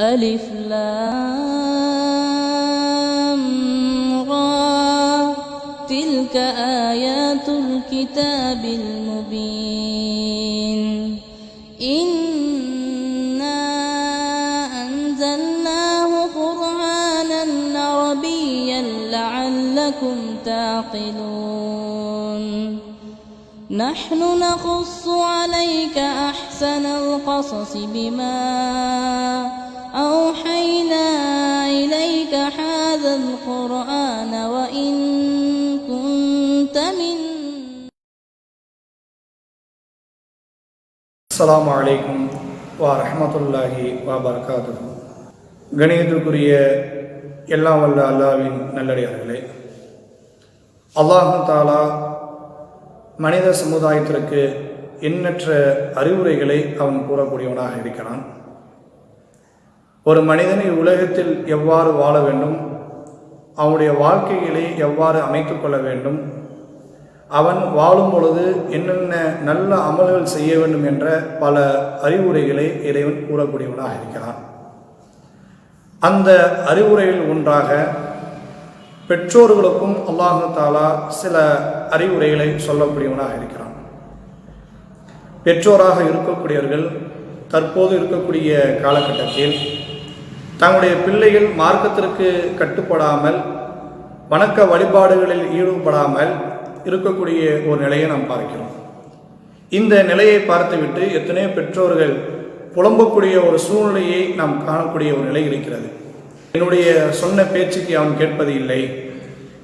ألف لام را. تلك آيات الكتاب المبين. إنا أنزلناه قرآنا عربيا لعلكم تعقلون. نحن نقص عليك أحسن القصص بما أوحينا إليك هذا القرآن وإن كنت من அஸ்ஸலாமு அலைக்கும் வா ரஹ்மத்துல்லாஹி வா பரகாத்துஹு கணியத்திற்குரிய எல்லாம் வல்ல அல்லாவின் நல்லடியார்களே அல்லாஹு தாலா மனித சமுதாயத்திற்கு எண்ணற்ற அறிவுரைகளை அவன் கூறக்கூடியவனாக இருக்கிறான் ஒரு மனிதனை உலகத்தில் எவ்வாறு வாழ வேண்டும்? அவனுடைய வாழ்க்கைகளை எவ்வாறு அமைத்து கொள்ள வேண்டும்? அவன் வாழும் பொழுது என்னென்ன நல்ல அமல்கள் செய்ய வேண்டும் என்ற பல அறிவுரைகளை இறைவன் கூறக்கூடியவனாக இருக்கிறான். அந்த அறிவுரையில் ஒன்றாக பெற்றோர்களுக்கும் அல்லாஹு தாலா சில அறிவுரைகளை சொல்லக்கூடியவனாக இருக்கிறான். பெற்றோராக இருக்கக்கூடியவர்கள் தற்போது இருக்கக்கூடிய காலகட்டத்தில் தங்களுடைய பிள்ளைகள் மார்க்கத்திற்கு கட்டுப்படாமல் வணக்க வழிபாடுகளில் ஈடுபடாமல் இருக்கக்கூடிய ஒரு நிலையை நாம் பார்க்கிறோம். இந்த நிலையை பார்த்துவிட்டு எத்தனையோ பெற்றோர்கள் புலம்பக்கூடிய ஒரு சூழ்நிலையை நாம் காணக்கூடிய ஒரு நிலை இருக்கிறது. என்னுடைய சொன்ன பேச்சுக்கு அவன் கேட்பது இல்லை.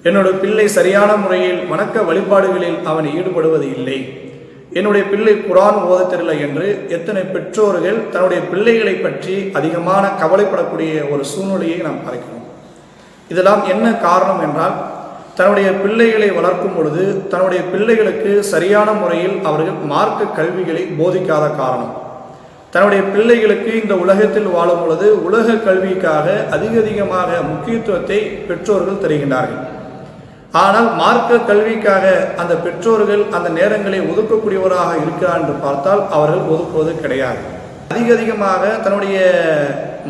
என்னோட பிள்ளை சரியான முறையில் வணக்க வழிபாடுகளில் அவன் ஈடுபடுவது இல்லை. என்னுடைய பிள்ளை குரான் ஓத தெரியல என்று எத்தனை பெற்றோர்கள் தன்னுடைய பிள்ளைகளை பற்றி அதிகமான கவலைப்படக்கூடிய ஒரு சூழ்நிலையை நாம் பார்க்கிறோம். இதெல்லாம் என்ன காரணம் என்றால் தன்னுடைய பிள்ளைகளை வளர்க்கும் பொழுது தன்னுடைய பிள்ளைகளுக்கு சரியான முறையில் அவர்கள் மார்க்க கல்விகளை போதிக்காத காரணம். தன்னுடைய பிள்ளைகளுக்கு இந்த உலகத்தில் வாழும் பொழுது உலக கல்விக்காக அதிக அதிகமாக முக்கியத்துவத்தை பெற்றோர்கள் தருகின்றார்கள். ஆனால் மார்க்க கல்விக்காக அந்த பெற்றோர்கள் அந்த நேரங்களை ஒதுக்கக்கூடியவராக இருக்கிறார் என்று பார்த்தால் அவர்கள் ஒதுக்குவது கிடையாது. அதிக அதிகமாக தன்னுடைய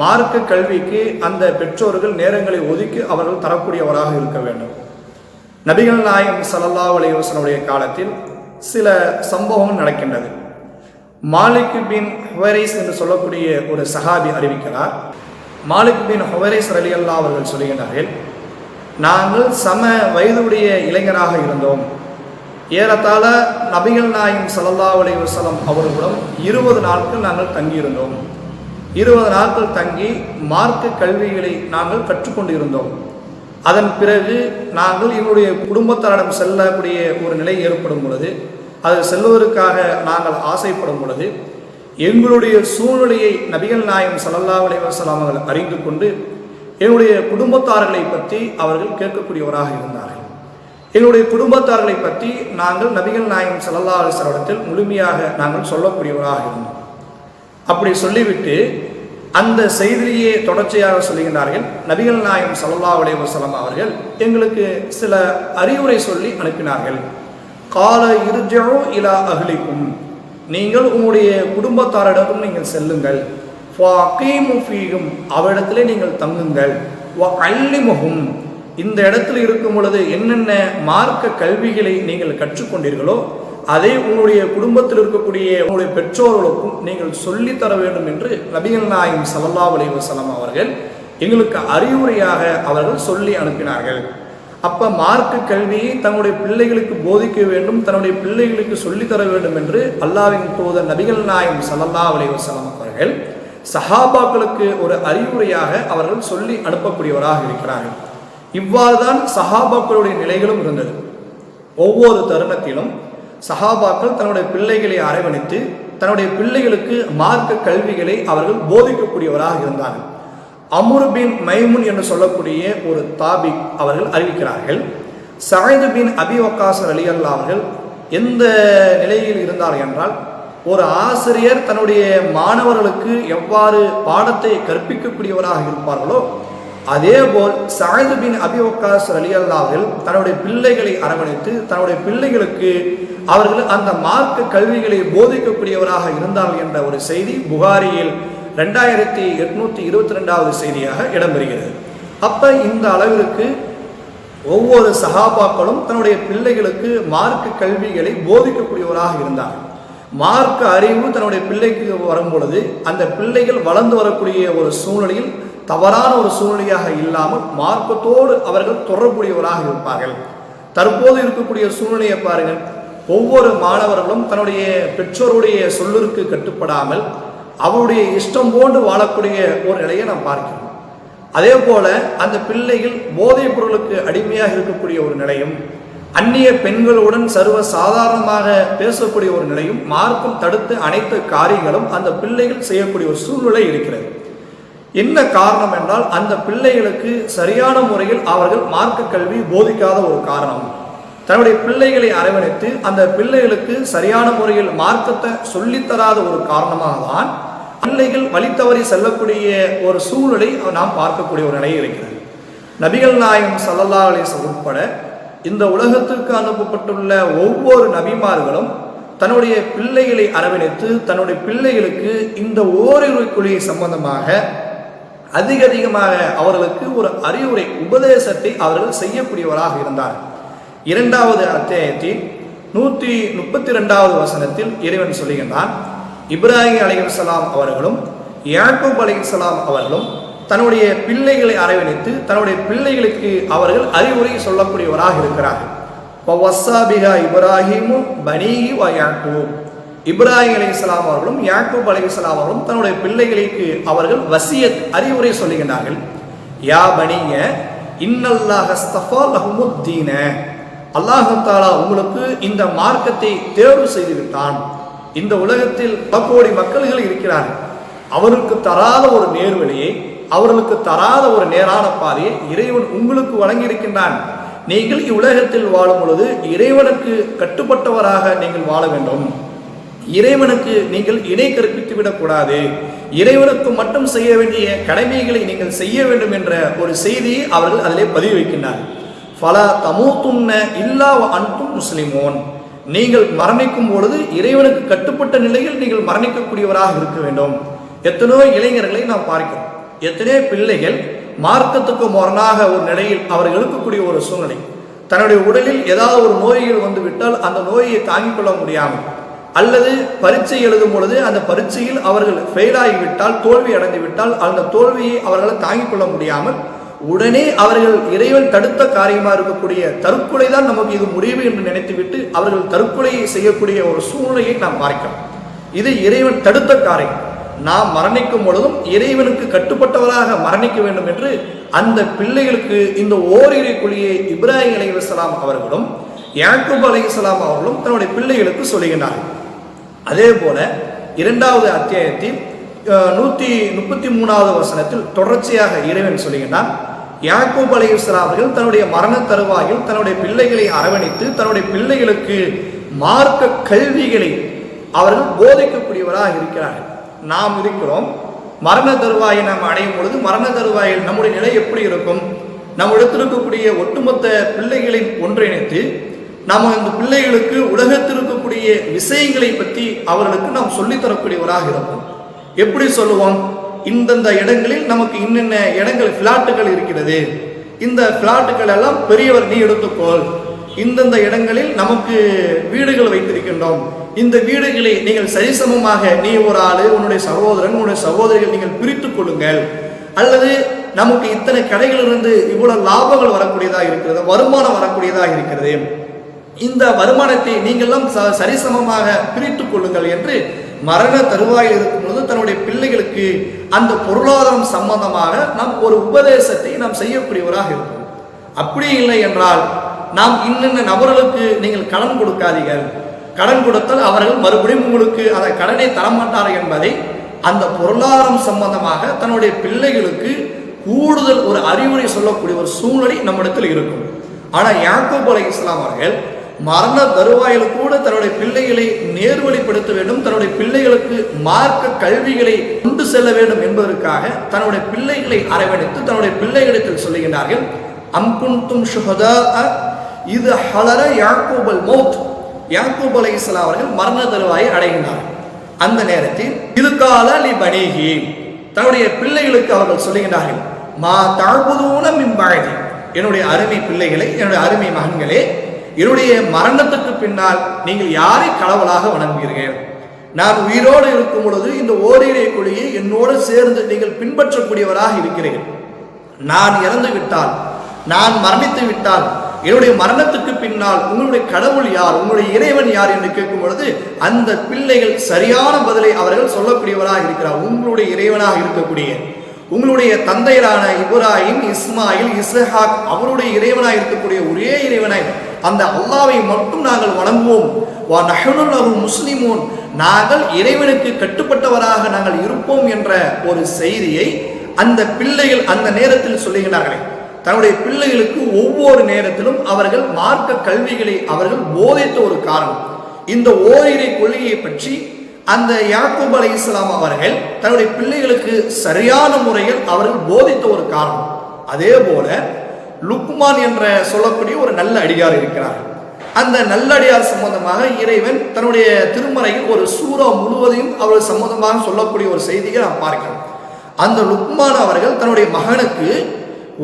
மார்க்க கல்விக்கு அந்த பெற்றோர்கள் நேரங்களை ஒதுக்கி அவர்கள் தரக்கூடியவராக இருக்க வேண்டும். நபிகள் நாயகம் சல்லா அலைவசனுடைய காலத்தில் சில சம்பவம் நடக்கின்றது. மாலிக் பின் ஹுவரைஸ் என்று சொல்லக்கூடிய ஒரு சஹாபி அறிவிக்கிறார். மாலிக் பின் ஹுவரைஸ் அலி அல்லா அவர்கள் சொல்லுகின்றார்கள் நாங்கள் சம வயதுடைய இளைஞராக இருந்தோம். ஏறத்தாழ நபிகள் நாயம் சல்லல்லா அலி வசலம் அவர்களுடன் இருபது நாட்கள் நாங்கள் தங்கியிருந்தோம். இருபது நாட்கள் தங்கி மார்க்க கல்விகளை நாங்கள் கற்றுக்கொண்டு இருந்தோம் அதன் பிறகு நாங்கள் எங்களுடைய குடும்பத்தாரிடம் செல்லக்கூடிய ஒரு நிலை ஏற்படும் பொழுது அது செல்வதற்காக நாங்கள் ஆசைப்படும் பொழுது எங்களுடைய சூழ்நிலையை நபிகள் நாயம் சல்லல்லா அலைவசலாம் அவர்கள் அறிந்து கொண்டு என்னுடைய குடும்பத்தார்களை பற்றி அவர்கள் கேட்கக்கூடியவராக இருந்தார்கள். எங்களுடைய குடும்பத்தார்களை பற்றி நாங்கள் நபிகள் நாயகம் சல்லல்லா அலிஸ்வரத்தில் முழுமையாக நாங்கள் சொல்லக்கூடியவராக இருந்தோம். அப்படி சொல்லிவிட்டு அந்த செய்தியை தொடர்ச்சியாக சொல்லுகின்றார்கள் நபிகள் நாயம் சல்லா அலைவசலம் அவர்கள் எங்களுக்கு சில அறிவுரை சொல்லி அனுப்பினார்கள். கால இருஜோ இலா அகலிக்கும் நீங்கள் உங்களுடைய குடும்பத்தாரிடமும் நீங்கள் செல்லுங்கள். ஃபீகும் அவரிடத்திலே நீங்கள் தங்குங்கள். அல்லிமுகும் இந்த இடத்துல இருக்கும் பொழுது என்னென்ன மார்க்க கல்விகளை நீங்கள் கற்றுக்கொண்டீர்களோ அதை உங்களுடைய குடும்பத்தில் இருக்கக்கூடிய உங்களுடைய பெற்றோர்களுக்கும் நீங்கள் சொல்லித்தர வேண்டும் என்று நபிகள் நாயம் சல்லா அலிவசலம் அவர்கள் எங்களுக்கு அறிவுரையாக அவர்கள் சொல்லி அனுப்பினார்கள். அப்ப மார்க்க கல்வியை தன்னுடைய பிள்ளைகளுக்கு போதிக்க வேண்டும் தன்னுடைய பிள்ளைகளுக்கு சொல்லித்தர வேண்டும் என்று அல்லாவின் தூதர் நபிகள் நாயம் சல்லா அலிவசலம் அவர்கள் சஹாபாக்களுக்கு ஒரு அறிவுரையாக அவர்கள் சொல்லி அனுப்பக்கூடியவராக இருக்கிறார்கள். இவ்வாறு தான் சஹாபாக்களுடைய நிலைகளும் இருந்தது. ஒவ்வொரு தருணத்திலும் சஹாபாக்கள் தன்னுடைய பிள்ளைகளை அரவணைத்து தன்னுடைய பிள்ளைகளுக்கு மார்க்க கல்விகளை அவர்கள் போதிக்கக்கூடியவராக இருந்தார்கள். அமுர் பின் மைமுன் என்று சொல்லக்கூடிய ஒரு தாபிக் அவர்கள் அறிவிக்கிறார்கள். சஹிது பின் அபி வக்காசர் அலி அல்லா அவர்கள் எந்த நிலையில் இருந்தார் என்றால் ஒரு ஆசிரியர் தன்னுடைய மாணவர்களுக்கு எவ்வாறு பாடத்தை கற்பிக்கக்கூடியவராக இருப்பார்களோ அதேபோல் சாயது பின் அபிவக்காஸ் அலி அல்லாஹில் தன்னுடைய பிள்ளைகளை அரவணைத்து தன்னுடைய பிள்ளைகளுக்கு அவர்கள் அந்த மார்க்க கல்விகளை போதிக்கக்கூடியவராக இருந்தார் என்ற ஒரு செய்தி புகாரியில் ரெண்டாயிரத்தி எட்நூத்தி இருபத்தி ரெண்டாவது செய்தியாக இடம்பெறுகிறது. அப்ப இந்த அளவிற்கு ஒவ்வொரு சகாபாக்களும் தன்னுடைய பிள்ளைகளுக்கு மார்க்க கல்விகளை போதிக்கக்கூடியவராக இருந்தார் மார்க்க அறிவு தன்னுடைய பிள்ளைக்கு வரும் பொழுது அந்த பிள்ளைகள் வளர்ந்து வரக்கூடிய ஒரு சூழ்நிலையில் தவறான ஒரு சூழ்நிலையாக இல்லாமல் மார்க்கத்தோடு அவர்கள் தொடர்புடையவராக இருப்பார்கள். தற்போது இருக்கக்கூடிய சூழ்நிலையை பாருங்கள். ஒவ்வொரு மாணவர்களும் தன்னுடைய பெற்றோருடைய சொல்லிற்கு கட்டுப்படாமல் அவருடைய இஷ்டம் போன்று வாழக்கூடிய ஒரு நிலையை நாம் பார்க்கிறோம். அதே போல அந்த பிள்ளைகள் போதைப் பொருளுக்கு அடிமையாக இருக்கக்கூடிய ஒரு நிலையும் அந்நிய பெண்களுடன் சர்வ சாதாரணமாக பேசக்கூடிய ஒரு நிலையும் மார்க்கம் தடுத்து அனைத்து காரியங்களும் அந்த பிள்ளைகள் செய்யக்கூடிய ஒரு சூழ்நிலை இருக்கிறது. என்ன காரணம் என்றால் அந்த பிள்ளைகளுக்கு சரியான முறையில் அவர்கள் மார்க்க கல்வி போதிக்காத ஒரு காரணம். தன்னுடைய பிள்ளைகளை அரவணைத்து அந்த பிள்ளைகளுக்கு சரியான முறையில் மார்க்கத்தை சொல்லித்தராத ஒரு காரணமாக தான் பிள்ளைகள் வழித்தவறி செல்லக்கூடிய ஒரு சூழ்நிலை நாம் பார்க்கக்கூடிய ஒரு நிலை இருக்கிறது. நபிகள் நாயகம் சல்லல்லா அலிஸ் உட்பட இந்த உலகத்திற்கு அனுப்பப்பட்டுள்ள ஒவ்வொரு நபிமார்களும் தன்னுடைய பிள்ளைகளை அரவணைத்து தன்னுடைய பிள்ளைகளுக்கு இந்த ஓரிரு கொள்கை சம்பந்தமாக அதிக அதிகமாக அவர்களுக்கு ஒரு அறிவுரை உபதேசத்தை அவர்கள் செய்யக்கூடியவராக இருந்தார். இரண்டாவது அத்தியாயத்தில் நூற்றி முப்பத்தி ரெண்டாவது வசனத்தில் இறைவன் சொல்லுகின்றான் இப்ராஹிம் அலைஹிஸ்ஸலாம் அவர்களும் யாக்கூப் சலாம் அவர்களும் தன்னுடைய பிள்ளைகளை அரவணைத்து தன்னுடைய பிள்ளைகளுக்கு அவர்கள் அறிவுரை சொல்லக்கூடியவராக இருக்கிறார்கள். வசாபிகா இப்ராஹிமு பனீஹி வ யாக்கூப். இப்ராஹிம் இஸ்லாம் அவர்களும் யாக்கூப் அலைஹிஸ்ஸலாம் அவர்களும் தன்னுடைய பிள்ளைகளுக்கு அவர்கள் வசியத் அறிவுரை சொல்லுகின்றார்கள். யா பனிய இன்னல்லாஹ் அஸ்தஃபா அல்லாஹு தாலா உங்களுக்கு இந்த மார்க்கத்தை தேர்வு செய்து விட்டான் இந்த உலகத்தில் பல கோடி மக்கள்கள் இருக்கிறார்கள். அவருக்கு தராத ஒரு நேர்வழியை அவர்களுக்கு தராத ஒரு நேரான பாதையை இறைவன் உங்களுக்கு வழங்கியிருக்கின்றான். நீங்கள் இவ்வுலகத்தில் வாழும் பொழுது இறைவனுக்கு கட்டுப்பட்டவராக நீங்கள் வாழ வேண்டும். இறைவனுக்கு நீங்கள் இணை கற்பித்து விடக்கூடாது. இறைவனுக்கு மட்டும் செய்ய வேண்டிய கடமைகளை நீங்கள் செய்ய வேண்டும் என்ற ஒரு செய்தியை அவர்கள் அதிலே பதிவு வைக்கின்றார் பல தமூத்துன்ன இல்லா அன்தும் முஸ்லிமோன். நீங்கள் மரணிக்கும் பொழுது இறைவனுக்கு கட்டுப்பட்ட நிலையில் நீங்கள் மரணிக்கக்கூடியவராக இருக்க வேண்டும். எத்தனையோ இளைஞர்களை நாம் பார்க்கிறோம். எத்தனையோ பிள்ளைகள் மார்க்கத்துக்கு முரணாக ஒரு நிலையில் அவர்கள் இருக்கக்கூடிய ஒரு சூழ்நிலை. தன்னுடைய உடலில் ஏதாவது ஒரு நோய்கள் வந்து விட்டால் அந்த நோயை தாங்கிக் கொள்ள முடியாமல் அல்லது பரீட்சை எழுதும் பொழுது அந்த பரீட்சையில் அவர்கள் ஃபெயில் ஆகிவிட்டால் தோல்வி அடைந்து விட்டால் அந்த தோல்வியை அவர்களால் தாங்கிக் கொள்ள முடியாமல் உடனே அவர்கள் இறைவன் தடுத்த காரியமாக இருக்கக்கூடிய தற்கொலை தான் நமக்கு இது முடிவு என்று நினைத்துவிட்டு அவர்கள் தற்கொலையை செய்யக்கூடிய ஒரு சூழ்நிலையை நாம் பார்க்கிறோம். இது இறைவன் தடுத்த காரியம். நாம் மரணிக்கும் பொழுதும் இறைவனுக்கு கட்டுப்பட்டவராக மரணிக்க வேண்டும் என்று அந்த பிள்ளைகளுக்கு இந்த ஓரிரை குழியை இப்ராஹிம் அலைஹிஸ்ஸலாம் அவர்களும் யாக்கூப் இஸ்லாம் அவர்களும் தன்னுடைய பிள்ளைகளுக்கு சொல்லுகின்றார்கள். அதே போல இரண்டாவது அத்தியாயத்தில் நூற்றி நூத்தி முப்பத்தி மூணாவது வசனத்தில் தொடர்ச்சியாக இறைவன் சொல்லுகின்றான். யாக்கூப் அலைஹிஸ்ஸலாம் அவர்கள் தன்னுடைய மரண தருவாயில் தன்னுடைய பிள்ளைகளை அரவணைத்து தன்னுடைய பிள்ளைகளுக்கு மார்க்க கல்விகளை அவர்கள் போதிக்கக்கூடியவராக இருக்கிறார்கள். நாம் இருக்கிறோம். மரண தருவாயை நாம் அடையும் பொழுது மரண தருவாயில் நம்முடைய நிலை எப்படி இருக்கும்? நம்மிடத்தில் இருக்கக்கூடிய ஒட்டுமொத்த பிள்ளைகளை ஒன்றிணைத்து நாம் இந்த பிள்ளைகளுக்கு உலகத்தில் இருக்கக்கூடிய விஷயங்களை பற்றி அவர்களுக்கு நாம் சொல்லித்தரக்கூடியவராக இருப்போம். எப்படி சொல்லுவோம்? இந்தந்த இடங்களில் நமக்கு இன்னென்ன இடங்கள் பிளாட்டுகள் இருக்கிறது. இந்த பிளாட்டுகள் எல்லாம் பெரியவர் நீ எடுத்துக்கொள். இந்தந்த இடங்களில் நமக்கு வீடுகள் வைத்திருக்கின்றோம். இந்த வீடுகளை நீங்கள் சரிசமமாக நீ ஒரு ஆளு உன்னுடைய சகோதரன் உன்னுடைய சகோதரிகள் நீங்கள் பிரித்துக் கொள்ளுங்கள். அல்லது நமக்கு இத்தனை கடைகளிலிருந்து இவ்வளவு லாபங்கள் வரக்கூடியதாக இருக்கிறது வருமானம் வரக்கூடியதாக இருக்கிறது. இந்த வருமானத்தை நீங்களும் ச- சரிசமமாக பிரித்துக் கொள்ளுங்கள் என்று மரண தருவாயில் இருக்கும்போது தன்னுடைய பிள்ளைகளுக்கு அந்த பொருளாதாரம் சம்பந்தமாக நாம் ஒரு உபதேசத்தை நாம் செய்யக்கூடியவராக இருக்கும் அப்படி இல்லை என்றால் நாம் இன்னென்ன நபர்களுக்கு நீங்கள் கடன் கொடுக்காதீர்கள். கடன் கொடுத்தால் அவர்கள் மறுபடியும் உங்களுக்கு அந்த கடனை தரமாட்டார்கள் என்பதை அந்த பொருளாதாரம் சம்பந்தமாக தன்னுடைய பிள்ளைகளுக்கு கூடுதல் ஒரு அறிவுரை சொல்லக்கூடிய ஒரு சூழ்நிலை நம்மிடத்தில் இருக்கும். ஆனால் யாக்கூப் அலை இஸ்லாம் அவர்கள் மரண தருவாயில் கூட தன்னுடைய பிள்ளைகளை நேர்வழிப்படுத்த வேண்டும் தன்னுடைய பிள்ளைகளுக்கு மார்க்க கல்விகளை கொண்டு செல்ல வேண்டும் என்பதற்காக தன்னுடைய பிள்ளைகளை அரவணைத்து தன்னுடைய பிள்ளைகளிடத்தில் சொல்லுகின்றார்கள் அம்புன்தும் சுகதா இது ஹலர யாக்கூபல் மௌத். யாக்கூப் அலை அவர்கள் மரண தருவாயை அடைகின்றார் அந்த நேரத்தில் இதுகால லி பணிகி தன்னுடைய பிள்ளைகளுக்கு அவர்கள் சொல்லுகிறார்கள் மா தாழ்புதூன மின்பாழி என்னுடைய அருமை பிள்ளைகளை என்னுடைய அருமை மகன்களே என்னுடைய மரணத்துக்கு பின்னால் நீங்கள் யாரை கடவுளாக வணங்குவீர்கள்? நான் உயிரோடு இருக்கும் பொழுது இந்த ஓரிரை கொடியை என்னோடு சேர்ந்து நீங்கள் பின்பற்றக்கூடியவராக இருக்கிறீர்கள். நான் இறந்து விட்டால் நான் மரணித்து விட்டால் என்னுடைய மரணத்துக்கு பின்னால் உங்களுடைய கடவுள் யார் உங்களுடைய இறைவன் யார் என்று கேட்கும் பொழுது அந்த பிள்ளைகள் சரியான பதிலை அவர்கள் சொல்லக்கூடியவராக இருக்கிறார். உங்களுடைய இறைவனாக இருக்கக்கூடிய உங்களுடைய தந்தையரான இப்ராஹிம் இஸ்மாயில் இஸ்ஹாக் அவருடைய இறைவனாக இருக்கக்கூடிய ஒரே இறைவனாய் அந்த அல்லாவை மட்டும் நாங்கள் வணங்குவோம். வா நகனுல் லஹு முஸ்லிமூன். நாங்கள் இறைவனுக்கு கட்டுப்பட்டவராக நாங்கள் இருப்போம் என்ற ஒரு செய்தியை அந்த பிள்ளைகள் அந்த நேரத்தில் சொல்லுகிறார்களே தன்னுடைய பிள்ளைகளுக்கு ஒவ்வொரு நேரத்திலும் அவர்கள் மார்க்க கல்விகளை அவர்கள் போதித்த ஒரு காரணம். இந்த ஓரிரை கொள்கையை பற்றி அந்த யாக்கூப் அலி இஸ்லாம் அவர்கள் தன்னுடைய பிள்ளைகளுக்கு சரியான முறையில் அவர்கள் போதித்த ஒரு காரணம். அதே போல லுக்மான் என்ற சொல்லக்கூடிய ஒரு நல்ல அடியார் இருக்கிறார். அந்த நல்லடியார் சம்பந்தமாக இறைவன் தன்னுடைய திருமறையில் ஒரு சூறா முழுவதையும் அவர்கள் சம்பந்தமாக சொல்லக்கூடிய ஒரு செய்தியை நாம் பார்க்கிறோம் அந்த லுக்மான் அவர்கள் தன்னுடைய மகனுக்கு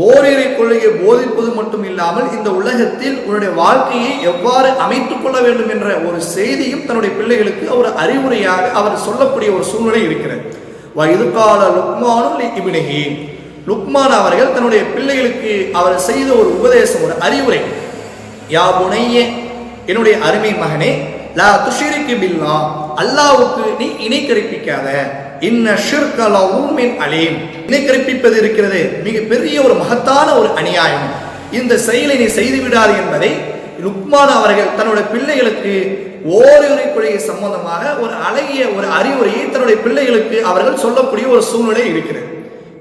ஓரிரை கொள்கையை போதிப்பது மட்டும் இல்லாமல் இந்த உலகத்தில் உன்னுடைய வாழ்க்கையை எவ்வாறு அமைத்துக் கொள்ள வேண்டும் என்ற ஒரு செய்தியும் தன்னுடைய பிள்ளைகளுக்கு ஒரு அறிவுரையாக அவர் சொல்லக்கூடிய ஒரு சூழ்நிலை இருக்கிறது. இதுகால லுக்மானும் இபினகி லுக்மான் அவர்கள் தன்னுடைய பிள்ளைகளுக்கு அவர் செய்த ஒரு உபதேசம் ஒரு அறிவுரை. யா புனையே என்னுடைய அருமை மகனே லா துஷிரிக்கு பில்லா. அல்லாவுக்கு நீ இணை கற்பிக்காத. இன்ன ஷிர்கலவும் அலீம். இணை கற்பிப்பது இருக்கிறது. மிகப்பெரிய ஒரு மகத்தான ஒரு அநியாயம். இந்த செயலை நீ செய்து விடாது என்பதை லுக்மான் அவர்கள் தன்னுடைய பிள்ளைகளுக்கு ஓரிரை கொள்கை சம்பந்தமாக ஒரு அழகிய ஒரு அறிவுரையை தன்னுடைய பிள்ளைகளுக்கு அவர்கள் சொல்லக்கூடிய ஒரு சூழ்நிலை இருக்கிறது.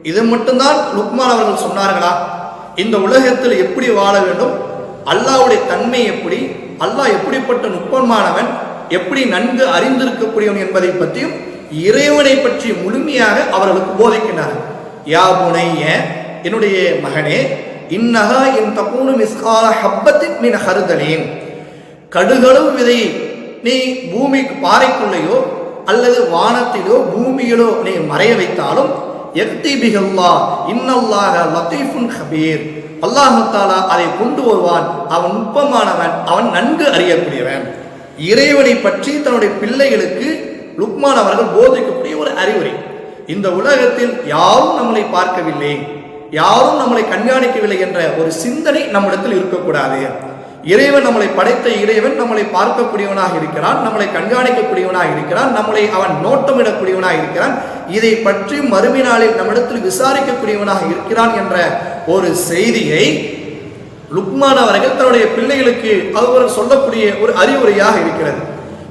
இது மட்டும்தான் லுக்மான் அவர்கள் சொன்னார்களா? இந்த உலகத்தில் எப்படி வாழ வேண்டும்? அல்லாவுடைய தன்மை எப்படி? அல்லாஹ் எப்படிப்பட்ட நுட்பமானவன் எப்படி நன்கு அறிந்திருக்கக்கூடியவன் என்பதை பற்றியும் இறைவனை பற்றி முழுமையாக அவர்களுக்கு போதிக்கின்றார் யா புனைய என்னுடைய மகனே இன்னகா என் தப்பூனு மிஸ்கால ஹப்பத்தின் மின் ஹருதலேன். கடுகளவு விதை நீ பூமி பாறைக்குள்ளேயோ அல்லது வானத்திலோ பூமியிலோ நீ மறைய வைத்தாலும் எத்தி பிகல்லா இன்னல்லாக லத்தீஃபுன் ஹபீர். அல்லாஹத்தாலா அதை கொண்டு வருவான். அவன் நுட்பமானவன் அவன் நன்கு அறியக்கூடியவன். இறைவனை பற்றி தன்னுடைய பிள்ளைகளுக்கு லுக்மான் அவர்கள் போதிக்கக்கூடிய ஒரு அறிவுரை இந்த உலகத்தில் யாரும் நம்மளை பார்க்கவில்லை. யாரும் நம்மளை கண்காணிக்கவில்லை என்ற ஒரு சிந்தனை நம்மிடத்தில் இருக்கக்கூடாது. இறைவன் நம்மளை படைத்த இறைவன் நம்மளை பார்க்கக்கூடியவனாக இருக்கிறான் நம்மளை கண்காணிக்கக்கூடியவனாக இருக்கிறான் நம்மளை அவன் நோட்டமிடக்கூடியவனாக இருக்கிறான். இதை பற்றி மறுமை நாளில் நம்மிடத்தில் விசாரிக்கக்கூடியவனாக இருக்கிறான் என்ற ஒரு செய்தியை லுக்மான் அவர்கள் தன்னுடைய பிள்ளைகளுக்கு அவர் சொல்லக்கூடிய ஒரு அறிவுரையாக இருக்கிறது.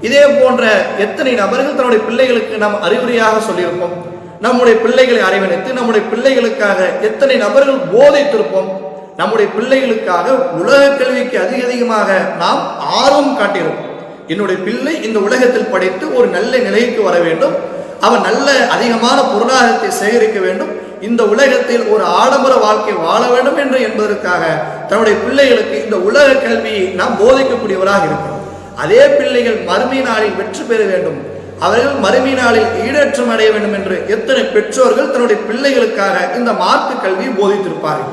இதே போன்ற எத்தனை நபர்கள் தன்னுடைய பிள்ளைகளுக்கு நாம் அறிவுரையாக சொல்லியிருப்போம்? நம்முடைய பிள்ளைகளை அரவணைத்து நம்முடைய பிள்ளைகளுக்காக எத்தனை நபர்கள் போதைத்திருப்போம்? நம்முடைய பிள்ளைகளுக்காக உலக கல்விக்கு அதிக அதிகமாக நாம் ஆர்வம் காட்டியிருப்போம். என்னுடைய பிள்ளை இந்த உலகத்தில் படித்து ஒரு நல்ல நிலைக்கு வர வேண்டும். அவன் நல்ல அதிகமான பொருளாதாரத்தை சேகரிக்க வேண்டும். இந்த உலகத்தில் ஒரு ஆடம்பர வாழ்க்கை வாழ வேண்டும் என்று என்பதற்காக தன்னுடைய பிள்ளைகளுக்கு இந்த உலக கல்வியை நாம் போதிக்கக்கூடியவராக இருக்கிறோம். அதே பிள்ளைகள் மறுமை நாளில் வெற்றி பெற வேண்டும். அவர்கள் மறுமை நாளில் ஈடேற்றம் அடைய வேண்டும் என்று எத்தனை பெற்றோர்கள் தன்னுடைய பிள்ளைகளுக்காக இந்த மார்க்க கல்வியை போதித்திருப்பார்கள்.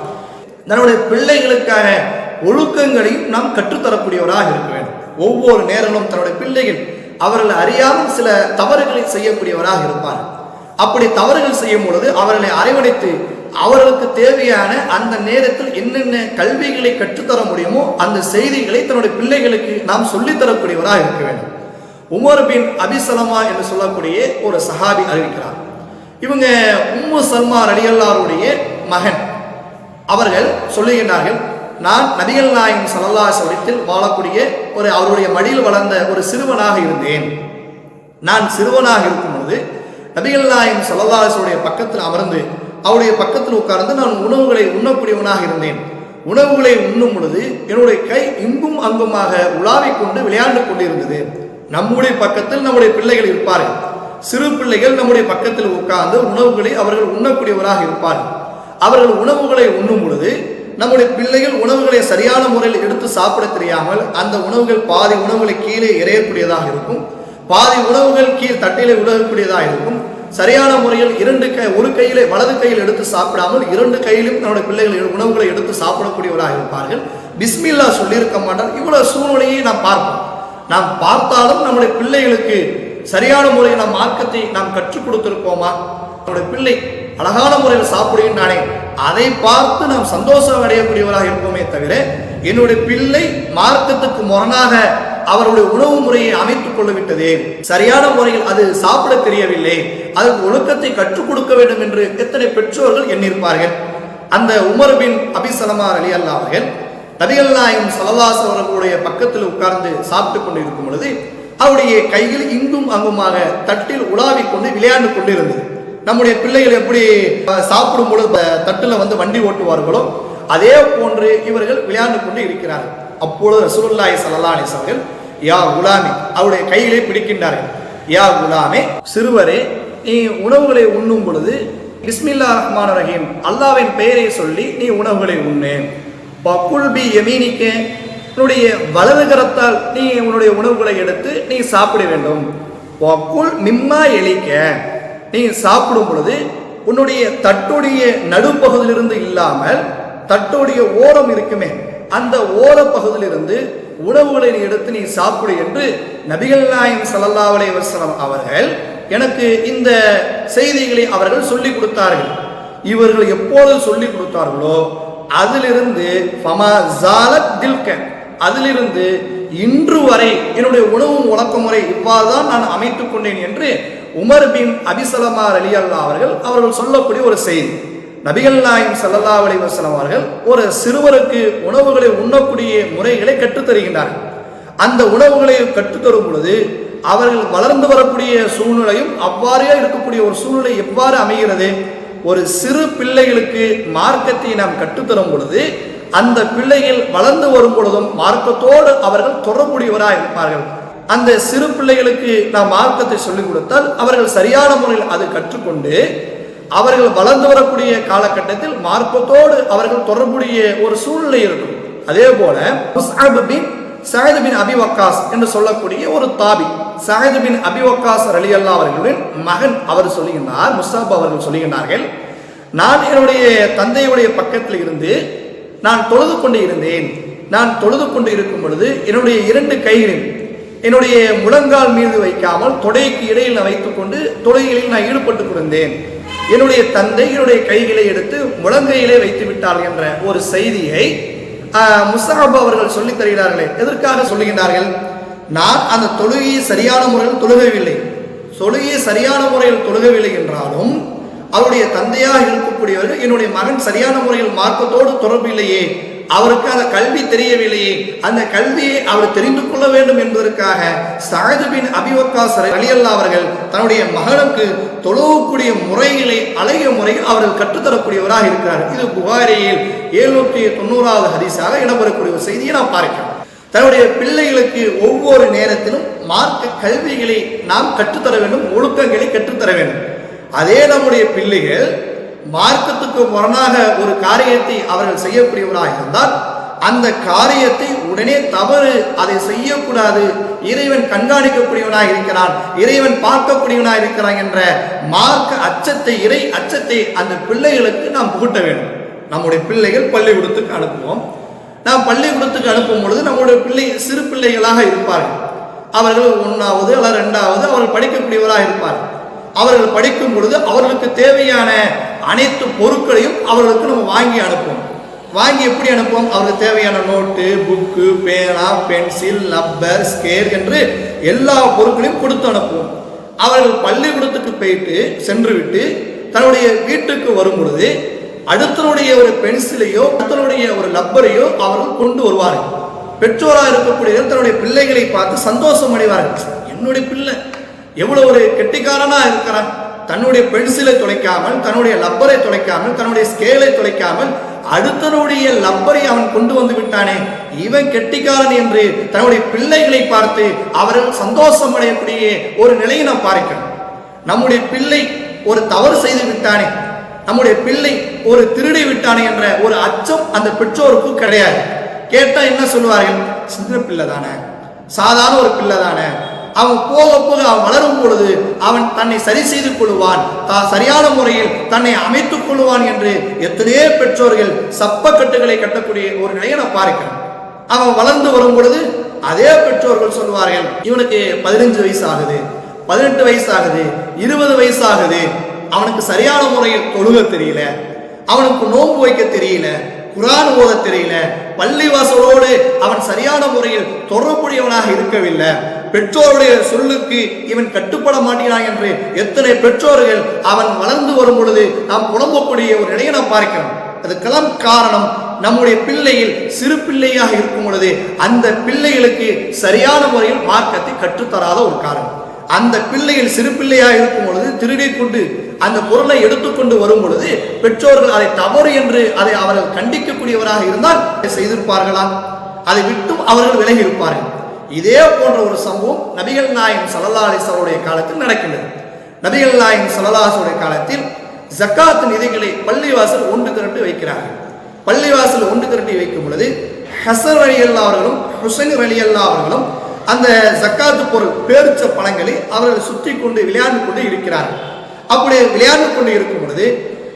தன்னுடைய பிள்ளைகளுக்காக ஒழுக்கங்களையும் நாம் கற்றுத்தரக்கூடியவராக இருக்க வேண்டும். ஒவ்வொரு நேரமும் தன்னுடைய பிள்ளைகள் அவர்கள் அறியாமல் சில தவறுகளை செய்யக்கூடியவராக இருப்பார் அப்படி தவறுகள் செய்யும் பொழுது அவர்களை அரவணைத்து அவர்களுக்கு தேவையான அந்த நேரத்தில் என்னென்ன கல்விகளை கற்றுத்தர முடியுமோ அந்த செய்திகளை தன்னுடைய பிள்ளைகளுக்கு நாம் சொல்லித்தரக்கூடியவராக இருக்க வேண்டும். உமர் பின் அபிசலமா என்று சொல்லக்கூடிய ஒரு சஹாபி அறிவிக்கிறார். இவங்க உம்மு சல்மா ரலியல்லாருடைய மகன். அவர்கள் சொல்லுகின்றார்கள் நான் நபிகள் நாயகம் சல்லல்லா சவரத்தில் வாழக்கூடிய ஒரு அவருடைய மடியில் வளர்ந்த ஒரு சிறுவனாக இருந்தேன். நான் சிறுவனாக இருக்கும்போது நபிகள் நாயகம் சல்லல்லாசுடைய பக்கத்தில் அமர்ந்து அவருடைய பக்கத்தில் உட்கார்ந்து நான் உணவுகளை உண்ணக்கூடியவனாக இருந்தேன். உணவுகளை உண்ணும் பொழுது என்னுடைய கை இங்கும் அங்குமாக உலாவிக் கொண்டு விளையாண்டு கொண்டிருந்தது. நம்முடைய பக்கத்தில் நம்முடைய பிள்ளைகள் இருப்பார்கள். சிறு பிள்ளைகள் நம்முடைய பக்கத்தில் உட்கார்ந்து உணவுகளை அவர்கள் உண்ணக்கூடியவராக இருப்பார்கள். அவர்கள் உணவுகளை உண்ணும் பொழுது நம்முடைய பிள்ளைகள் உணவுகளை சரியான முறையில் எடுத்து சாப்பிட தெரியாமல் அந்த உணவுகள் பாதி உணவுகளை கீழே இறையக்கூடியதாக இருக்கும். பாதி உணவுகள் கீழ் தட்டிலே உலகக்கூடியதாக இருக்கும். சரியான முறையில் இரண்டு கை ஒரு கையிலே வலது கையில் எடுத்து சாப்பிடாமல் இரண்டு கையிலும் தன்னுடைய பிள்ளைகள் உணவுகளை எடுத்து சாப்பிடக்கூடியவராக இருப்பார்கள். பிஸ்மில்லா சொல்லியிருக்க மாட்டார். இவ்வளவு சூழ்நிலையை நாம் பார்ப்போம். நாம் பார்த்தாலும் நம்முடைய பிள்ளைகளுக்கு சரியான முறையில் நம் மார்க்கத்தை நாம் கற்றுக் கொடுத்திருப்போமா? நம்முடைய பிள்ளை அழகான முறையில் சாப்பிடுகின்றானே அதை பார்த்து நாம் சந்தோஷம் அடையக்கூடியவராக இருப்போமே தவிர என்னுடைய பிள்ளை மார்க்கத்துக்கு முரணாக அவருடைய உணவு முறையை அமைத்துக் கொள்ளவிட்டது சரியான முறையில் அது சாப்பிட தெரியவில்லை. அதற்கு ஒழுக்கத்தை கற்றுக் கொடுக்க வேண்டும் என்று எத்தனை பெற்றோர்கள் எண்ணிருப்பார்கள் அந்த உமர் பின் அபிசலமார் அலி அல்லா அவர்கள் நபிகள் நாயகம் சலவாஸ் அவர்களுடைய பக்கத்தில் உட்கார்ந்து சாப்பிட்டு கொண்டு இருக்கும் பொழுது அவருடைய கையில் இங்கும் அங்குமாக தட்டில் உலாவிக் கொண்டு விளையாண்டு கொண்டிருந்தது. நம்முடைய பிள்ளைகள் எப்படி சாப்பிடும் பொழுது தட்டில் வந்து வண்டி ஓட்டுவார்களோ அதே போன்று இவர்கள் விளையாண்டு கொண்டு இருக்கிறார்கள். அப்பொழுது ரசூல்லாய் ஸல்லல்லாஹு அலிஸ் அவர்கள் யா குலாமே. அவருடைய கையிலே பிடிக்கின்றார்கள். யா குலாமே. சிறுவரே நீ உணவுகளை உண்ணும் பொழுது பிஸ்மில்லா ரஹ்மான் ரஹீம் அல்லாவின் பெயரை சொல்லி நீ உணவுகளை உண்ணு பக்குல் பி யமீனிக்க உன்னுடைய வலது கரத்தால் நீ உன்னுடைய உணவுகளை எடுத்து நீ சாப்பிட வேண்டும். வக்குல் மிம்மா எலிக்க நீ சாப்பிடும் பொழுது உன்னுடைய தட்டுடைய நடுப்பகுதியிலிருந்து இல்லாமல் தட்டுடைய ஓரம் இருக்குமே அந்த ஓர பகுதியிலிருந்து உணவுகளை நீ எடுத்து நீ சாப்பிடு என்று நபிகள் நாயம் சல்லா அலைஹி அவர்கள் எனக்கு இந்த செய்திகளை அவர்கள் சொல்லிக் கொடுத்தார்கள். இவர்கள் எப்போது சொல்லிக் கொடுத்தார்களோ அதிலிருந்து ஃபமா ஜாலத் தில்க அதிலிருந்து இன்று வரை என்னுடைய உணவு உழக்க முறை இவ்வாறு தான் நான் அமைத்துக் கொண்டேன் என்று உமர் பின் அபிசலமார் அலி அல்லா அவர்கள் அவர்கள் சொல்லக்கூடிய ஒரு செய்தி. நபிகள் நாயம் சல்லல்லா அலி வசலம் அவர்கள் ஒரு சிறுவருக்கு உணவுகளை உண்ணக்கூடிய முறைகளை கற்றுத்தருகின்றார்கள். அந்த உணவுகளை கற்றுத்தரும் பொழுது அவர்கள் வளர்ந்து வரக்கூடிய சூழ்நிலையும் அவ்வாறே இருக்கக்கூடிய ஒரு சூழ்நிலை எவ்வாறு அமைகிறது? ஒரு சிறு பிள்ளைகளுக்கு மார்க்கத்தை நாம் கற்றுத்தரும் பொழுது அந்த பிள்ளைகள் வளர்ந்து வரும் பொழுதும் மார்க்கத்தோடு அவர்கள் தொடர்புடையவராக இருப்பார்கள். அந்த சிறு பிள்ளைகளுக்கு நாம் மார்க்கத்தை சொல்லிக் கொடுத்தால் அவர்கள் சரியான முறையில் அதை கற்றுக்கொண்டு அவர்கள் வளர்ந்து வரக்கூடிய காலகட்டத்தில் மார்க்கத்தோடு அவர்கள் தொடர்புடைய ஒரு சூழ்நிலை இருக்கும். அதே போல முஸ்அப் பின் சாயித் பின் அபி வக்காஸ் என்று சொல்லக்கூடிய ஒரு தாபி. சாயது பின் அபி வக்காஸ் அலி அல்லா அவர்களின் மகன் அவர் சொல்லுகின்றார் முஸ்தாப் அவர்கள் சொல்லுகின்றார்கள் நான் என்னுடைய தந்தையுடைய பக்கத்தில் இருந்து நான் தொழுது கொண்டு இருந்தேன். நான் தொழுது கொண்டு இருக்கும் பொழுது என்னுடைய இரண்டு கைகளில் என்னுடைய முழங்கால் மீது வைக்காமல் தொடைக்கு இடையில் நான் வைத்துக்கொண்டு தொழுகைகளில் நான் ஈடுபட்டு கொண்டிருந்தேன். என்னுடைய தந்தை என்னுடைய கைகளை எடுத்து முழங்கையிலே வைத்து விட்டார் என்ற ஒரு செய்தியை ஆஹ், அவர்கள் சொல்லித் தருகிறார்களே. எதற்காக சொல்லுகின்றார்கள்? நான் அந்த தொழுகையை சரியான முறையில் தொழுகவில்லை. தொழுகையை சரியான முறையில் தொழுகவில்லை என்றாலும் அவருடைய தந்தையாக இருக்கக்கூடியவர்கள் என்னுடைய மகன் சரியான முறையில் மார்க்கத்தோடு தொடர்பு இல்லையே அவருக்கு அந்த கல்வி தெரியவில்லையே. அந்த கல்வியை அவர் தெரிந்து கொள்ள வேண்டும் என்பதற்காக சாயது பின் அபிவக்காஸ் அலியல்லா அவர்கள் தன்னுடைய மகனுக்கு தொழுவக்கூடிய முறைகளை அழகிய முறையில் அவர்கள் கற்றுத்தரக்கூடியவராக இருக்கிறார். இது புகாரியில் எழுநூற்றி தொண்ணூறாவது ஹரிசாக இடம்பெறக்கூடிய ஒரு செய்தியை நாம் பார்க்கிறோம். தன்னுடைய பிள்ளைகளுக்கு ஒவ்வொரு நேரத்திலும் மார்க்க கல்விகளை நாம் கற்றுத்தர வேண்டும் ஒழுக்கங்களை கற்றுத்தர வேண்டும். அதே நம்முடைய பிள்ளைகள் மார்க்கத்துக்கு முரணாக ஒரு காரியத்தை அவர்கள் செய்யக்கூடியவராக இருந்தால் அந்த காரியத்தை உடனே தவறு அதை செய்யக்கூடாது இறைவன் கண்காணிக்கக்கூடியவனாக இருக்கிறான் இறைவன் பார்க்கக்கூடியவனாக இருக்கிறான் என்ற மார்க்க அச்சத்தை இறை அச்சத்தை அந்த பிள்ளைகளுக்கு நாம் புகட்ட வேண்டும். நம்முடைய பிள்ளைகள் பள்ளிக்கூடத்துக்கு அனுப்புவோம். நாம் பள்ளிக்கூடத்துக்கு அனுப்பும் பொழுது நம்முடைய பிள்ளை சிறு பிள்ளைகளாக இருப்பார்கள். அவர்கள் ஒன்றாவது அல்லது ரெண்டாவது அவர்கள் படிக்கக்கூடியவராக இருப்பார்கள். அவர்கள் படிக்கும் பொழுது அவர்களுக்கு தேவையான அனைத்து பொருட்களையும் அவர்களுக்கு நம்ம வாங்கி அனுப்புவோம். வாங்கி எப்படி அனுப்புவோம்? அவருக்கு தேவையான நோட்டு புக்கு பேனா பென்சில் லப்பர் ஸ்கேர் என்று எல்லா பொருட்களையும் கொடுத்து அனுப்புவோம். அவர்கள் பள்ளிக்கூடத்துக்கு போயிட்டு சென்று விட்டு தன்னுடைய வீட்டுக்கு வரும் பொழுது அடுத்தனுடைய ஒரு பென்சிலையோ அடுத்தனுடைய ஒரு லப்பரையோ அவர்கள் கொண்டு வருவார்கள். பெற்றோராக இருக்கக்கூடிய தன்னுடைய பிள்ளைகளை பார்த்து சந்தோஷம் அடைவார்கள் என்னுடைய பிள்ளை எவ்வளோ ஒரு கெட்டிக்காரனாக இருக்கிறான். தன்னுடைய பென்சிலை தொலைக்காமல் தன்னுடைய லப்பரை தொலைக்காமல் தன்னுடைய ஸ்கேலை தொலைக்காமல் அடுத்தனுடைய லப்பரை அவன் கொண்டு வந்து விட்டானே. இவன் கெட்டிக்காரன் என்று தன்னுடைய பிள்ளைகளை பார்த்து அவர்கள் சந்தோஷம் அடையக்கூடிய ஒரு நிலையை நாம் பார்க்கிறோம். நம்முடைய பிள்ளை ஒரு தவறு செய்து விட்டானே. நம்முடைய பிள்ளை ஒரு திருடி விட்டானே என்ற ஒரு அச்சம் அந்த பெற்றோருக்கு கிடையாது. கேட்டால் என்ன சொல்லுவார்கள்? சின்ன பிள்ளை தானே. சாதாரண ஒரு பிள்ளை தானே. அவன் போக போக அவன் வளரும் பொழுது அவன் தன்னை சரி செய்து கொள்வான் தான் சரியான முறையில் தன்னை அமைத்துக் கொள்வான் என்று எத்தனையோ பெற்றோர்கள் சப்பக்கட்டுகளை கட்டக்கூடிய ஒரு நிலையை நான் பார்க்கிறேன் அவன் வளர்ந்து வரும் பொழுது அதே பெற்றோர்கள் சொல்வார்கள் இவனுக்கு பதினஞ்சு வயசு ஆகுது பதினெட்டு வயசு ஆகுது இருபது வயசு ஆகுது அவனுக்கு சரியான முறையில் தொழுக தெரியல அவனுக்கு நோன்பு வைக்க தெரியல குரான் ஓத தெரியல பள்ளிவாசலோடு அவன் சரியான முறையில் தொடர்புடையவனாக இருக்கவில்லை. பெற்றோருடைய சொல்லுக்கு இவன் கட்டுப்பட மாட்டேனான் என்று எத்தனை பெற்றோர்கள் அவன் வளர்ந்து வரும் பொழுது நாம் புலம்பக்கூடிய ஒரு நிலையை நாம் பார்க்கிறோம். அதுக்கெல்லாம் காரணம் நம்முடைய பிள்ளையில் சிறு பிள்ளையாக இருக்கும் பொழுது அந்த பிள்ளைகளுக்கு சரியான முறையில் மார்க்கத்தை கற்றுத்தராத ஒரு காரணம். அந்த பிள்ளையில் சிறு பிள்ளையாக இருக்கும் பொழுது திருடி கொண்டு அந்த பொருளை எடுத்துக்கொண்டு வரும் பொழுது பெற்றோர்கள் அதை தவறு என்று அதை அவர்கள் கண்டிக்கக்கூடியவராக இருந்தால் செய்திருப்பார்களா? அதை விட்டும் அவர்கள் விலகி இருப்பார்கள் இதே போன்ற ஒரு சம்பவம் நபிகள் நாயகம் சல்லா அலிசவருடைய காலத்தில் நடக்கின்றது. நபிகள் நாயகம் சல்லல்லாசுடைய காலத்தில் ஜக்காத் நிதிகளை பள்ளிவாசல் ஒன்று திரட்டி வைக்கிறார்கள். பள்ளிவாசல் ஒன்று திரட்டி வைக்கும் பொழுது ஹசர் அலி அல்லா அவர்களும் ஹுசைன் அலி அல்லா அவர்களும் அந்த ஜக்காத்து பொருள் பேரிச்ச பழங்களை அவர்கள் சுற்றி கொண்டு விளையாண்டு கொண்டு இருக்கிறார்கள். அப்படி விளையாண்டு கொண்டு இருக்கும் பொழுது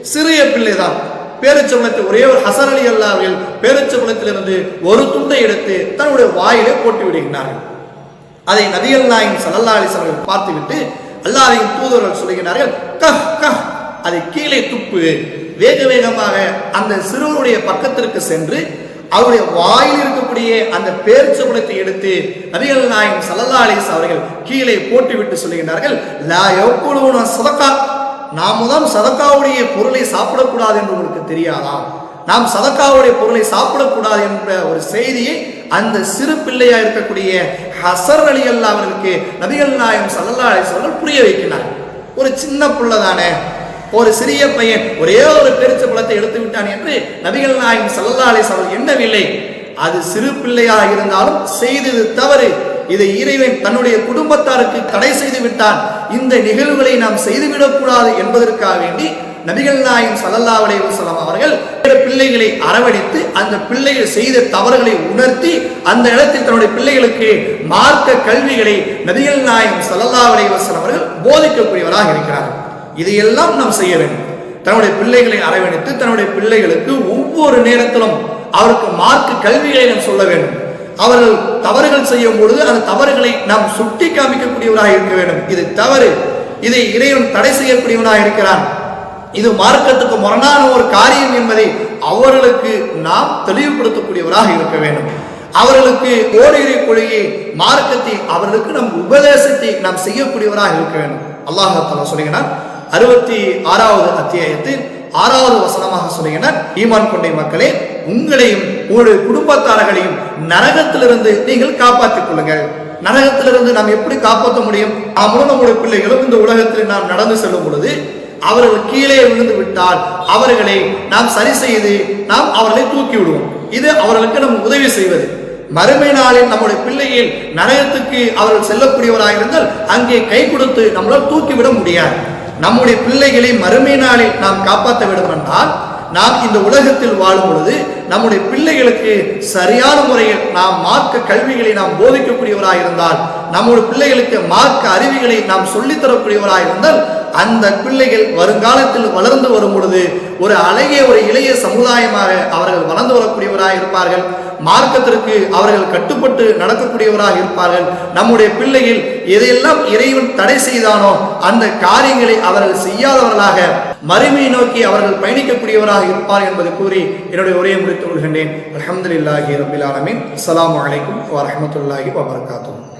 சிறிய பிள்ளைதான். பேரிச்சம்பளத்தை ஒரே ஒரு ஹசர் அலி அல்லா அவர்கள் பேரிச்சம்பளத்திலிருந்து ஒரு துண்டை எடுத்து தன்னுடைய வாயிலே போட்டு விடுகிறார்கள். அதை நபிகள் நாயின் சல்லல்லா அலிஸ் அவர்கள் பார்த்துவிட்டு அல்லாவின் தூதர்கள் சொல்லுகிறார்கள் கஹ் கஹ். அதை கீழே துப்பு. வேக வேகமாக அந்த சிறுவனுடைய பக்கத்திற்கு சென்று அவருடைய வாயில் இருக்கக்கூடிய அந்த பேர்ச்சபலத்தை எடுத்து நபிகள் நாயகம் சல்லல்லா அலிஸ் அவர்கள் கீழே போட்டுவிட்டு சொல்லுகிறார்கள் லா யக்குலூன சதக்கா. நாம தான் சதக்காவுடைய பொருளை சாப்பிடக்கூடாது என்று உங்களுக்கு தெரியாதா? நாம் சதக்காவுடைய பொருளை சாப்பிடக்கூடாது என்ற ஒரு செய்தியை அந்த சிறு பிள்ளையா இருக்கக்கூடிய ஹசர் அலி அல்லா அவர்களுக்கு நபிகள் நாயம் சல்லல்லா அலிஸ் அவர்கள் புரிய வைக்கிறார் ஒரு சின்ன பிள்ளை தானே ஒரு சிறிய பையன் ஒரே ஒரு பெருச்ச பழத்தை எடுத்து விட்டான் என்று நபிகள் நாயகம் சல்லல்லா அலிஸ் எண்ணவில்லை. அது சிறு பிள்ளையாக இருந்தாலும் செய்தது தவறு. இதை இறைவன் தன்னுடைய குடும்பத்தாருக்கு தடை செய்து விட்டான். இந்த நிகழ்வுகளை நாம் செய்துவிடக்கூடாது என்பதற்காக வேண்டி நபிகள் நாயகம் சல்லல்லா அலைஹி அவர்கள் பிள்ளைகளை அரவணைத்து அந்த பிள்ளைகள் செய்த தவறுகளை உணர்த்தி அந்த இடத்தில் தன்னுடைய பிள்ளைகளுக்கு மார்க்க கல்விகளை நபிகள் நாயகம் சல்லல்லா அலைஹி அவர்கள் போதிக்கக்கூடியவராக இருக்கிறார் இதையெல்லாம் நாம் செய்ய வேண்டும். தன்னுடைய பிள்ளைகளை அரவணைத்து தன்னுடைய பிள்ளைகளுக்கு ஒவ்வொரு நேரத்திலும் அவருக்கு மார்க்கு கல்விகளை நாம் சொல்ல வேண்டும். அவர்கள் தவறுகள் செய்யும் பொழுது அந்த தவறுகளை நாம் சுட்டி காமிக்கக்கூடியவராக இருக்க வேண்டும். இது தவறு. இதை இறைவன் தடை செய்யக்கூடியவனாக இருக்கிறான். இது மார்க்கத்துக்கு முரணான ஒரு காரியம் என்பதை அவர்களுக்கு நாம் தெளிவுபடுத்தக்கூடியவராக இருக்க வேண்டும். அவர்களுக்கு ஓரிரை கொள்கையை மார்க்கத்தை அவர்களுக்கு நம் உபதேசத்தை நாம் செய்யக்கூடியவராக இருக்க வேண்டும். அல்லாஹால சொல்லுகிறான் அறுபத்தி ஆறாவது அத்தியாயத்தில் ஆறாவது வசனமாக சொல்லுகிறார் ஈமான் கொண்டை மக்களே உங்களையும் உங்களுடைய குடும்பத்தாரர்களையும் நரகத்திலிருந்து நீங்கள் காப்பாற்றிக் கொள்ளுங்கள். நரகத்திலிருந்து நாம் எப்படி காப்பாற்ற முடியும்? நாமளும் நம்முடைய பிள்ளைகளும் இந்த உலகத்தில் நாம் நடந்து செல்லும் பொழுது அவர்கள் கீழே விழுந்து விட்டால் அவர்களை நாம் சரி செய்து நாம் அவர்களை தூக்கி விடுவோம். இது அவர்களுக்கு நம்ம உதவி செய்வது. மறுமை நாளில் நம்முடைய பிள்ளையில் நரகத்துக்கு அவர்கள் செல்லக்கூடியவராக இருந்தால் அங்கே கை கொடுத்து நம்மளால் தூக்கிவிட முடியாது. நம்முடைய பிள்ளைகளை மறுமை நாளில் நாம் காப்பாற்ற வேண்டும் என்றால் நாம் இந்த உலகத்தில் வாழும் பொழுது நம்முடைய பிள்ளைகளுக்கு சரியான முறையில் நாம் மார்க்க கல்விகளை நாம் போதிக்கக்கூடியவராக இருந்தால் நம்முடைய பிள்ளைகளுக்கு மார்க்க அறிவிகளை நாம் சொல்லித்தரக்கூடியவராக இருந்தால் அந்த பிள்ளைகள் வருங்காலத்தில் வளர்ந்து வரும் பொழுது ஒரு அழகிய ஒரு இளைய சமுதாயமாக அவர்கள் வளர்ந்து வரக்கூடியவராக இருப்பார்கள். மார்க்கத்திற்கு அவர்கள் கட்டுப்பட்டு நடக்கக்கூடியவராக இருப்பார்கள். நம்முடைய பிள்ளைகள் எதையெல்லாம் இறைவன் தடை செய்தானோ அந்த காரியங்களை அவர்கள் செய்யாதவர்களாக மறுமையை நோக்கி அவர்கள் பயணிக்கக்கூடியவராக இருப்பார் என்பது கூறி என்னுடைய உரையை முடித்துக் கொள்கின்றேன். அலமதுல்லாஹி ரபில் ஆலமின். அஸ்ஸலாமு அலைக்கும் வரஹமத்துல்லாஹி வபரகாத்துஹு.